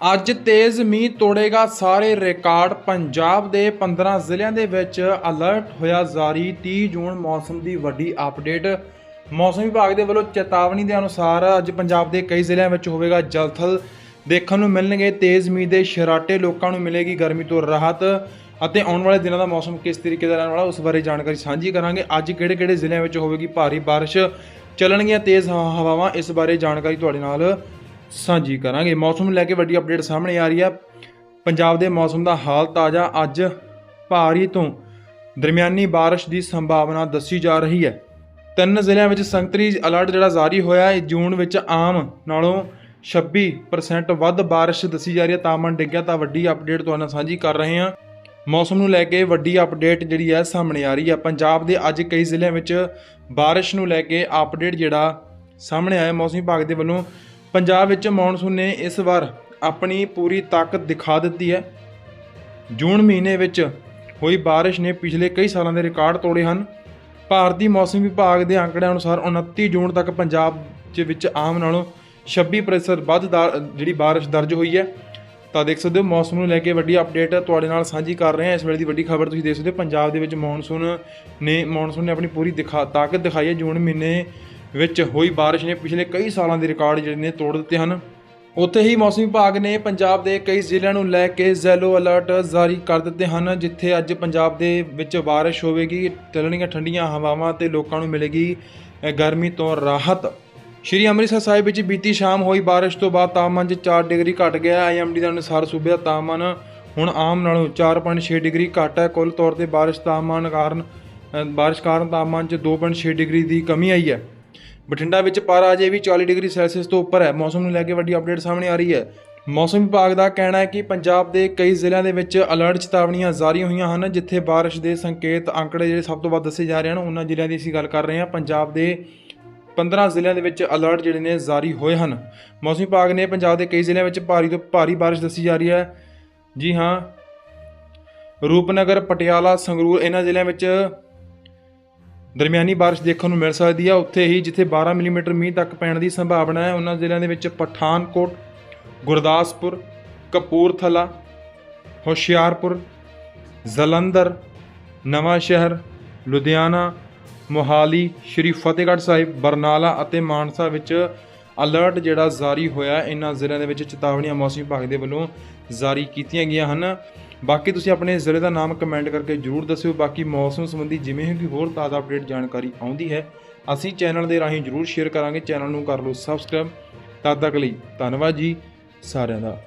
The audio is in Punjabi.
ਅੱਜ ਤੇਜ਼ ਮੀਂਹ ਤੋੜੇਗਾ ਸਾਰੇ ਰਿਕਾਰਡ। ਪੰਜਾਬ ਦੇ 15 ਜ਼ਿਲ੍ਹਿਆਂ ਦੇ ਵਿੱਚ ਅਲਰਟ ਹੋਇਆ ਜਾਰੀ। 30 ਜੂਨ ਮੌਸਮ ਦੀ ਵੱਡੀ ਅਪਡੇਟ ਮੌਸਮ ਵਿਭਾਗ ਦੇ ਵੱਲੋਂ ਚੇਤਾਵਨੀ ਦੇ ਅਨੁਸਾਰ ਅੱਜ ਪੰਜਾਬ ਦੇ ਕਈ ਜ਼ਿਲ੍ਹਿਆਂ ਵਿੱਚ ਹੋਵੇਗਾ ਜਲਥਲ। ਦੇਖਣ ਨੂੰ ਮਿਲਣਗੇ ਤੇਜ਼ ਮੀਂਹ ਦੇ ਸ਼ਰਾਟੇ, ਲੋਕਾਂ ਨੂੰ ਮਿਲੇਗੀ ਗਰਮੀ ਤੋਂ ਰਾਹਤ ਅਤੇ ਆਉਣ ਵਾਲੇ ਦਿਨਾਂ ਦਾ ਮੌਸਮ ਕਿਸ ਤਰੀਕੇ ਦਾ ਰਹਿਣ ਵਾਲਾ, ਉਸ ਬਾਰੇ ਜਾਣਕਾਰੀ ਸਾਂਝੀ ਕਰਾਂਗੇ। ਅੱਜ ਕਿਹੜੇ-ਕਿਹੜੇ ਜ਼ਿਲ੍ਹਿਆਂ ਵਿੱਚ ਹੋਵੇਗੀ ਭਾਰੀ ਬਾਰਿਸ਼। ਚੱਲਣਗੀਆਂ ਤੇਜ਼ ਹਵਾਵਾਂ ਇਸ ਬਾਰੇ ਜਾਣਕਾਰੀ ਤੁਹਾਡੇ ਨਾਲ ਸਾਂਝੀ ਕਰਾਂਗੇ। ਮੌਸਮ ਨੂੰ ਲੈ ਕੇ ਵੱਡੀ ਅਪਡੇਟ ਸਾਹਮਣੇ ਆ ਰਹੀ ਹੈ ਪੰਜਾਬ ਦੇ ਮੌਸਮ ਦਾ ਹਾਲ ਤਾਜ਼ਾ ਅੱਜ ਭਾਰੀ ਤੋਂ ਦਰਮਿਆਨੀ ਬਾਰਿਸ਼ ਦੀ ਸੰਭਾਵਨਾ ਦੱਸੀ ਜਾ ਰਹੀ ਹੈ। ਤਿੰਨ ਜ਼ਿਲ੍ਹਿਆਂ ਵਿੱਚ ਸੰਤਰੀ ਅਲਰਟ ਜਿਹੜਾ ਜਾਰੀ ਹੋਇਆ ਹੈ, ਜੂਨ ਵਿੱਚ ਆਮ ਨਾਲੋਂ 26% ਵੱਧ ਬਾਰਿਸ਼ ਦੱਸੀ ਜਾ ਰਹੀ ਹੈ। ਤਾਪਮਾਨ ਡਿੱਗਿਆ ਤਾਂ ਵੱਡੀ ਅਪਡੇਟ ਤੁਹਾਡੇ ਨਾਲ ਸਾਂਝੀ ਕਰ ਰਹੇ ਹਾਂ। ਮੌਸਮ ਨੂੰ ਲੈ ਕੇ ਵੱਡੀ ਅਪਡੇਟ ਜਿਹੜੀ ਹੈ ਸਾਹਮਣੇ ਆ ਰਹੀ ਹੈ। ਪੰਜਾਬ ਦੇ ਅੱਜ ਕਈ ਜ਼ਿਲ੍ਹਿਆਂ ਵਿੱਚ ਬਾਰਿਸ਼ ਨੂੰ ਲੈ ਕੇ ਅਪਡੇਟ ਜਿਹੜਾ ਸਾਹਮਣੇ ਆਇਆ। ਮੌਸਮ ਵਿਭਾਗ ਦੇ ਵੱਲੋਂ ਪੰਜਾਬ ਵਿੱਚ ਮੌਨਸੂਨ ਨੇ ਇਸ ਵਾਰ ਆਪਣੀ ਪੂਰੀ ਤਾਕਤ ਦਿਖਾ ਦਿੱਤੀ ਹੈ। ਜੂਨ ਮਹੀਨੇ ਵਿੱਚ ਹੋਈ ਬਾਰਿਸ਼ ਨੇ ਪਿਛਲੇ ਕਈ ਸਾਲਾਂ ਦੇ ਰਿਕਾਰਡ ਤੋੜੇ ਹਨ। ਭਾਰਤੀ ਮੌਸਮ ਵਿਭਾਗ ਦੇ ਅੰਕੜਿਆਂ ਅਨੁਸਾਰ 29 ਜੂਨ ਤੱਕ ਪੰਜਾਬ ਦੇ ਵਿੱਚ ਆਮ ਨਾਲੋਂ 26% ਵੱਧ ਦਾ- ਜਿਹੜੀ ਬਾਰਿਸ਼ ਦਰਜ ਹੋਈ ਹੈ। ਤਾਂ ਦੇਖ ਸਕਦੇ ਹੋ, ਮੌਸਮ ਨੂੰ ਲੈ ਕੇ ਵੱਡੀ ਅਪਡੇਟ ਤੁਹਾਡੇ ਨਾਲ ਸਾਂਝੀ ਕਰ ਰਹੇ ਹਾਂ। ਇਸ ਵੇਲੇ ਦੀ ਵੱਡੀ ਖਬਰ ਤੁਸੀਂ ਦੇਖ ਸਕਦੇ ਹੋ, ਪੰਜਾਬ ਦੇ ਵਿੱਚ ਮੌਨਸੂਨ ਨੇ ਮੌਨਸੂਨ ਨੇ ਆਪਣੀ ਪੂਰੀ ਦਿਖਾ ਤਾਕਤ ਦਿਖਾਈ ਹੈ। ਜੂਨ ਮਹੀਨੇ ਵਿੱਚ ਹੋਈ ਬਾਰਿਸ਼ ਨੇ ਪਿਛਲੇ ਕਈ ਸਾਲਾਂ ਦੇ ਰਿਕਾਰਡ ਜਿਹੜੇ ਨੇ ਤੋੜ ਦਿੱਤੇ ਹਨ। ਉੱਥੇ ਹੀ ਮੌਸਮ ਵਿਭਾਗ ਨੇ ਪੰਜਾਬ ਦੇ ਕਈ ਜ਼ਿਲ੍ਹਿਆਂ ਨੂੰ ਲੈ ਕੇ ਜ਼ੈਲੋ ਅਲਰਟ ਜਾਰੀ ਕਰ ਦਿੱਤੇ ਹਨ ਜਿੱਥੇ ਅੱਜ ਪੰਜਾਬ ਦੇ ਵਿੱਚ ਬਾਰਿਸ਼ ਹੋਵੇਗੀ ਚੱਲਣਗੀਆਂ ਠੰਡੀਆਂ ਹਵਾਵਾਂ ਤੇ ਲੋਕਾਂ ਨੂੰ ਮਿਲੇਗੀ ਗਰਮੀ ਤੋਂ ਰਾਹਤ। ਸ਼੍ਰੀ ਅੰਮ੍ਰਿਤਸਰ ਸਾਹਿਬ ਵਿੱਚ ਬੀਤੀ ਸ਼ਾਮ ਹੋਈ ਬਾਰਿਸ਼ ਤੋਂ ਬਾਅਦ ਤਾਪਮਾਨ 'ਚ 4 ਡਿਗਰੀ ਘਟ ਗਿਆ। ਆਈਐਮਡੀ ਦੇ ਅਨੁਸਾਰ ਸੂਬੇ ਦਾ ਤਾਪਮਾਨ ਹੁਣ ਆਮ ਨਾਲੋਂ 4.6 ਡਿਗਰੀ ਘੱਟ ਹੈ। ਕੁੱਲ ਤੌਰ ਤੇ ਬਾਰਿਸ਼ ਤਾਪਮਾਨ ਕਾਰਨ ਅ, ਬਾਰਿਸ਼ ਕਾਰਨ ਤਾਪਮਾਨ 'ਚ 2.6 ਡਿਗਰੀ ਦੀ ਕਮੀ ਆਈ ਹੈ। ਬਠਿੰਡਾ ਵਿੱਚ ਪਾਰਾ ਅਜੇ ਵੀ 40 ਡਿਗਰੀ ਸੈਲਸੀਅਸ ਤੋਂ ਉੱਪਰ ਹੈ। ਮੌਸਮ ਨੂੰ ਲੈ ਕੇ ਵੱਡੀ ਅਪਡੇਟ ਸਾਹਮਣੇ ਆ ਰਹੀ ਹੈ। ਮੌਸਮ ਵਿਭਾਗ ਦਾ ਕਹਿਣਾ ਹੈ ਕਿ ਪੰਜਾਬ ਦੇ ਕਈ ਜ਼ਿਲ੍ਹਿਆਂ ਦੇ ਵਿੱਚ ਅਲਰਟ ਚੇਤਾਵਨੀਆਂ ਜਾਰੀ ਹੋਈਆਂ ਹਨ, ਜਿੱਥੇ ਬਾਰਿਸ਼ ਦੇ ਸੰਕੇਤ ਅੰਕੜੇ ਜਿਹੜੇ ਸਭ ਤੋਂ ਵੱਧ ਦੱਸੇ ਜਾ ਰਹੇ ਹਨ, ਉਹਨਾਂ ਜ਼ਿਲ੍ਹਿਆਂ ਦੀ ਅਸੀਂ ਗੱਲ ਕਰ ਰਹੇ ਹਾਂ। ਪੰਜਾਬ ਦੇ 15 ਜ਼ਿਲ੍ਹਿਆਂ ਦੇ ਵਿੱਚ ਅਲਰਟ ਜਿਹੜੇ ਨੇ ਜਾਰੀ ਹੋਏ ਹਨ। ਮੌਸਮ ਵਿਭਾਗ ਨੇ ਪੰਜਾਬ ਦੇ ਕਈ ਜ਼ਿਲ੍ਹਿਆਂ ਵਿੱਚ ਭਾਰੀ ਤੋਂ ਭਾਰੀ ਬਾਰਿਸ਼ ਦੱਸੀ ਜਾ ਰਹੀ ਹੈ। ਜੀ ਹਾਂ। ਰੂਪਨਗਰ, ਪਟਿਆਲਾ, ਸੰਗਰੂਰ, ਇਹਨਾਂ ਜ਼ਿਲ੍ਹਿਆਂ ਵਿੱਚ ਦਰਮਿਆਨੀ ਬਾਰਿਸ਼ ਦੇਖਣ ਨੂੰ ਮਿਲ ਸਕਦੀ ਹੈ ਉੱਥੇ ਹੀ ਜਿੱਥੇ 12 ਮਿਲੀਮੀਟਰ ਮੀਂਹ ਤੱਕ ਪੈਣ ਦੀ ਸੰਭਾਵਨਾ ਹੈ, ਉਹਨਾਂ ਜ਼ਿਲ੍ਹਿਆਂ ਦੇ ਵਿੱਚ ਪਠਾਨਕੋਟ, ਗੁਰਦਾਸਪੁਰ, ਕਪੂਰਥਲਾ, ਹੁਸ਼ਿਆਰਪੁਰ, ਜਲੰਧਰ, ਨਵਾਂ ਸ਼ਹਿਰ, ਲੁਧਿਆਣਾ, ਮੋਹਾਲੀ, ਸ਼੍ਰੀ ਫਤਿਹਗੜ੍ਹ ਸਾਹਿਬ, ਬਰਨਾਲਾ ਅਤੇ ਮਾਨਸਾ ਵਿੱਚ ਅਲਰਟ ਜਿਹੜਾ ਜਾਰੀ ਹੋਇਆ ਇਹਨਾਂ ਜ਼ਿਲ੍ਹਿਆਂ ਦੇ ਵਿੱਚ ਚੇਤਾਵਨੀਆਂ ਮੌਸਮ ਵਿਭਾਗ ਦੇ ਵੱਲੋਂ ਜਾਰੀ ਕੀਤੀਆਂ ਗਈਆਂ ਹਨ। ਬਾਕੀ ਤੁਸੀਂ ਆਪਣੇ ਜ਼ਿਲ੍ਹੇ ਦਾ ਨਾਮ ਕਮੈਂਟ ਕਰਕੇ ਜਰੂਰ ਦੱਸਿਓ। ਬਾਕੀ ਮੌਸਮ ਸੰਬੰਧੀ ਜਿਵੇਂ ਹੀ ਕੋਈ ਹੋਰ ਤਾਜ਼ਾ ਅਪਡੇਟ ਜਾਣਕਾਰੀ ਆਉਂਦੀ ਹੈ, ਅਸੀਂ ਚੈਨਲ ਦੇ ਰਾਹੀਂ ਜਰੂਰ ਸ਼ੇਅਰ ਕਰਾਂਗੇ। ਚੈਨਲ ਨੂੰ ਕਰ ਲਓ ਸਬਸਕ੍ਰਾਈਬ ਤਦ ਤੱਕ ਲਈ ਧੰਨਵਾਦ ਜੀ ਸਾਰਿਆਂ ਦਾ।